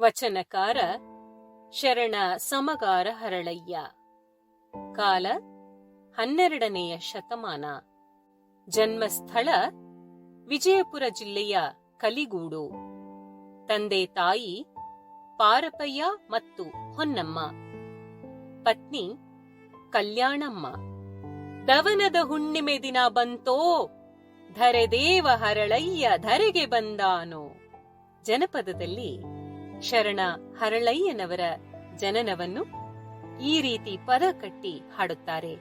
ವಚನಕಾರ ಶರಣ ಸಮಗಾರ ಹರಳಯ್ಯ. ಕಾಲ ಹನ್ನೆರಡನೆಯ ಶತಮಾನ. ಜನ್ಮಸ್ಥಳ ವಿಜಯಪುರ ಜಿಲ್ಲೆಯ ಕಲಿಗೂಡು. ತಂದೆ ತಾಯಿ ಪಾರಪಯ್ಯ ಮತ್ತು ಹೊನ್ನಮ್ಮ. ಪತ್ನಿ ಕಲ್ಯಾಣಮ್ಮ. ದವನದ ಹುಣ್ಣಿಮೆ ದಿನ ಬಂತೋ? ಧರೆದೇವ ಹರಳಯ್ಯ ಧರೆಗೆ ಬಂದಾನೋ? ಜನಪದದಲ್ಲಿ ಶರಣ ಹರಳಯ್ಯನವರ ಜನನವನ್ನು ಈ ರೀತಿ ಪದ ಕಟ್ಟಿ ಹಾಡುತ್ತಾರೆ.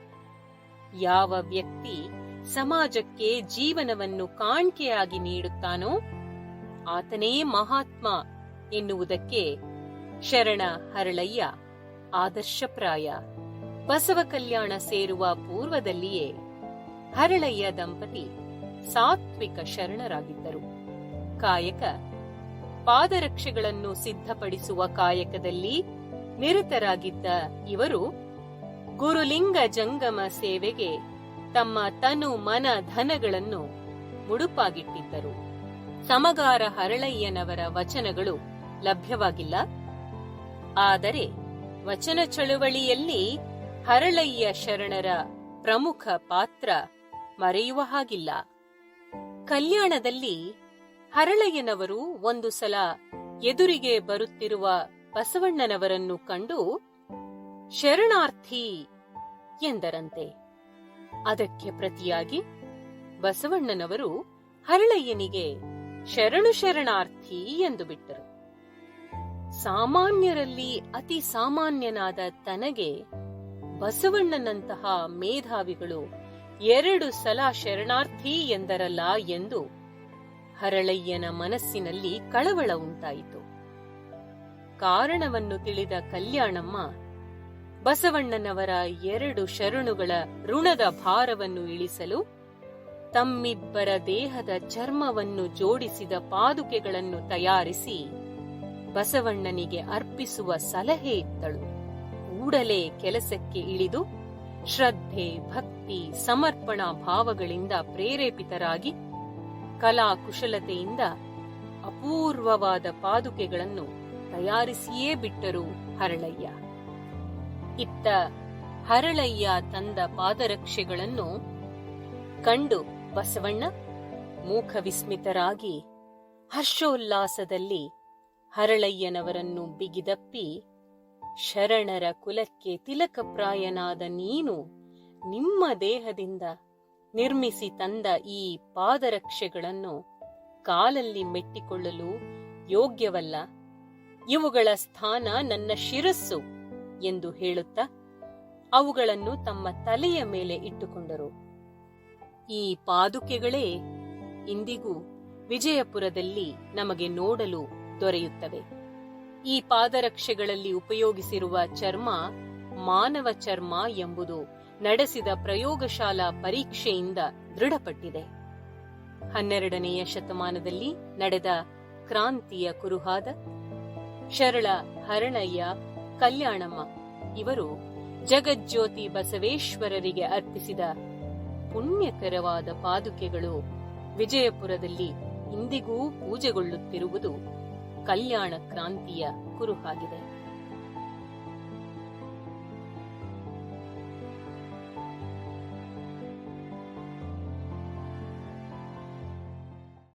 ಯಾವ ವ್ಯಕ್ತಿ ಸಮಾಜಕ್ಕೆ ಜೀವನವನ್ನು ಕಾಣ್ಕೆಯಾಗಿ ನೀಡುತ್ತಾನೋ ಆತನೇ ಮಹಾತ್ಮ ಎನ್ನುವುದಕ್ಕೆ ಶರಣ ಹರಳಯ್ಯ ಆದರ್ಶಪ್ರಾಯ. ಬಸವ ಕಲ್ಯಾಣ ಸೇರುವ ಪೂರ್ವದಲ್ಲಿಯೇ ಹರಳಯ್ಯ ದಂಪತಿ ಸಾತ್ವಿಕ ಶರಣರಾಗಿದ್ದರು. ಕಾಯಕ ಪಾದರಕ್ಷೆಗಳನ್ನು ಸಿದ್ಧಪಡಿಸುವ ಕಾಯಕದಲ್ಲಿ ನಿರತರಾಗಿದ್ದ ಇವರು ಗುರುಲಿಂಗ ಜಂಗಮ ಸೇವೆಗೆ ತಮ್ಮ ತನು ಮನ ಧನಗಳನ್ನು ಮುಡುಪಾಗಿಟ್ಟಿದ್ದರು. ಸಮಗಾರ ಹರಳಯ್ಯನವರ ವಚನಗಳು ಲಭ್ಯವಾಗಿಲ್ಲ. ಆದರೆ ವಚನ ಚಳುವಳಿಯಲ್ಲಿ ಹರಳಯ್ಯ ಶರಣರ ಪ್ರಮುಖ ಪಾತ್ರ ಮರೆಯುವ ಹಾಗಿಲ್ಲ. ಕಲ್ಯಾಣದಲ್ಲಿ ಹರಳಯ್ಯನವರು ಒಂದು ಸಲ ಎದುರಿಗೆ ಬರುತ್ತಿರುವ ಬಸವಣ್ಣನವರನ್ನು ಕಂಡು, ಶರಣಾರ್ಥಿ ಎಂದರಂತೆ. ಅದಕ್ಕೆ ಪ್ರತಿಯಾಗಿ ಬಸವಣ್ಣನವರು ಹರಳಯ್ಯನಿಗೆ ಶರಣು ಶರಣಾರ್ಥಿ ಎಂದು ಬಿಟ್ಟರು. ಸಾಮಾನ್ಯರಲ್ಲಿ ಅತಿ ಸಾಮಾನ್ಯನಾದ ತನಗೆ ಬಸವಣ್ಣನಂತಹ ಮೇಧಾವಿಗಳು ಎರಡು ಸಲ ಶರಣಾರ್ಥಿ ಎಂದರಲ್ಲ ಎಂದು ಹರಳಯ್ಯನ ಮನಸ್ಸಿನಲ್ಲಿ ಕಳವಳ ಉಂಟಾಯಿತು. ಕಾರಣವನ್ನು ತಿಳಿದ ಕಲ್ಯಾಣಮ್ಮ, ಬಸವಣ್ಣನವರ ಎರಡು ಶರಣುಗಳ ಋಣದ ಭಾರವನ್ನು ಇಳಿಸಲು ತಮ್ಮಿಬ್ಬರ ದೇಹದ ಚರ್ಮವನ್ನು ಜೋಡಿಸಿದ ಪಾದುಕೆಗಳನ್ನು ತಯಾರಿಸಿ ಬಸವಣ್ಣನಿಗೆ ಅರ್ಪಿಸುವ ಸಲಹೆ ಇತ್ತಳು. ಕೂಡಲೇ ಕೆಲಸಕ್ಕೆ ಇಳಿದು ಶ್ರದ್ಧೆ, ಭಕ್ತಿ, ಸಮರ್ಪಣಾ ಭಾವಗಳಿಂದ ಪ್ರೇರೇಪಿತರಾಗಿ ಕಲಾ ಕುಶಲತೆಯಿಂದ ಅಪೂರ್ವವಾದ ಪಾದುಕೆಗಳನ್ನು ತಯಾರಿಸಿಯೇ ಬಿಟ್ಟರು ಹರಳಯ್ಯ. ಇತ್ತ ಹರಳಯ್ಯ ತಂದ ಪಾದರಕ್ಷೆಗಳನ್ನು ಕಂಡು ಬಸವಣ್ಣ ಮೂಖ ವಿಸ್ಮಿತರಾಗಿ ಹರ್ಷೋಲ್ಲಾಸದಲ್ಲಿ ಹರಳಯ್ಯನವರನ್ನು ಬಿಗಿದಪ್ಪಿ, ಶರಣರ ಕುಲಕ್ಕೆ ತಿಲಕಪ್ರಾಯನಾದ ನೀನು ನಿಮ್ಮ ದೇಹದಿಂದ ನಿರ್ಮಿಸಿ ತಂದ ಈ ಪಾದರಕ್ಷೆಗಳನ್ನು ಕಾಲಲ್ಲಿ ಮೆಟ್ಟಿಕೊಳ್ಳಲು ಯೋಗ್ಯವಲ್ಲ. ಇವುಗಳ ಸ್ಥಾನ ನನ್ನ ಶಿರಸ್ಸು ಎಂದು ಹೇಳುತ್ತಾ ಅವುಗಳನ್ನು ತಮ್ಮ ತಲೆಯ ಮೇಲೆ ಇಟ್ಟುಕೊಂಡರು. ಈ ಪಾದುಕೆಗಳೇ ಇಂದಿಗೂ ವಿಜಯಪುರದಲ್ಲಿ ನಮಗೆ ನೋಡಲು ದೊರೆಯುತ್ತವೆ. ಈ ಪಾದರಕ್ಷೆಗಳಲ್ಲಿ ಉಪಯೋಗಿಸಿರುವ ಚರ್ಮ ಮಾನವ ಚರ್ಮ ಎಂಬುದು ನಡೆಸಿದ ಪ್ರಯೋಗಶಾಲಾ ಪರೀಕ್ಷೆಯಿಂದ ದೃಢಪಟ್ಟಿದೆ. ಹನ್ನೆರಡನೆಯ ಶತಮಾನದಲ್ಲಿ ನಡೆದ ಕ್ರಾಂತಿಯ ಕುರುಹಾದ, ಶರಳ ಹರಣಯ್ಯ ಕಲ್ಯಾಣಮ್ಮ ಇವರು ಜಗಜ್ಯೋತಿ ಬಸವೇಶ್ವರರಿಗೆ ಅರ್ಪಿಸಿದ ಪುಣ್ಯಕರವಾದ ಪಾದುಕೆಗಳು ವಿಜಯಪುರದಲ್ಲಿ ಇಂದಿಗೂ ಪೂಜೆಗೊಳ್ಳುತ್ತಿರುವುದು ಕಲ್ಯಾಣ ಕ್ರಾಂತಿಯ ಕುರುಹಾಗಿದೆ.